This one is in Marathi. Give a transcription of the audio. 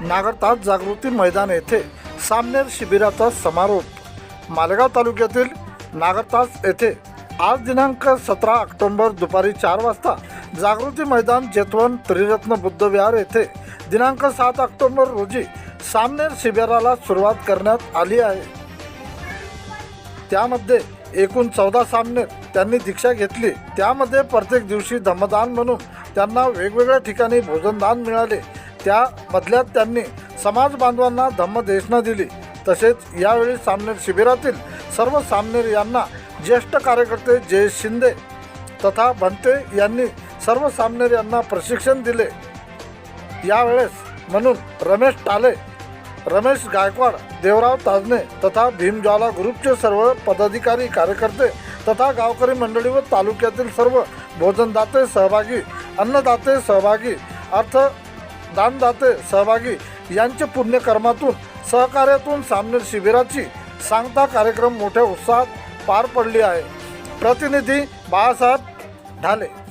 नागरतास जागृती मैदान येथे सामनेर शिबिराचा समारोप. मालेगाव तालुक्यातील नागरतास येथे आज दिनांक सतरा ऑक्टोंबर दुपारी चार वाजता जागृती मैदान जेतवन त्रिरत्न बुद्ध विहार येथे दिनांक सात ऑक्टोबर रोजी सामनेर शिबिराला सुरुवात करण्यात आली आहे. त्यामध्ये एकूण चौदा सामने त्यांनी दीक्षा घेतली. त्यामध्ये प्रत्येक दिवशी धम्मदान म्हणून त्यांना वेगवेगळ्या ठिकाणी भोजनदान मिळाले. त्यामधल्यात त्यांनी समाज बांधवांना धम्मदेशना दिली. तसेच यावेळी सामनेर शिबिरातील सर्व सामनेर यांना ज्येष्ठ कार्यकर्ते जयेश शिंदे तथा भंते यांनी सर्व सामनेर यांना प्रशिक्षण दिले. यावेळेस म्हणून रमेश टाले रमेश गायकवाड देवराव ताजने तथा भीमज्वाला ग्रुपचे सर्व पदाधिकारी कार्यकर्ते तथा गावकरी मंडळी व तालुक्यातील सर्व भोजनदाते सहभागी अन्नदाते सहभागी अर्थ दानदाते सहभागी यांच्या पुण्यकर्मातून सहकार्यातून सामनेर शिबिराची सांगता कार्यक्रम मोठ्या उत्साहात पार पडली आहे. प्रतिनिधी बाळासाहेब ढाले.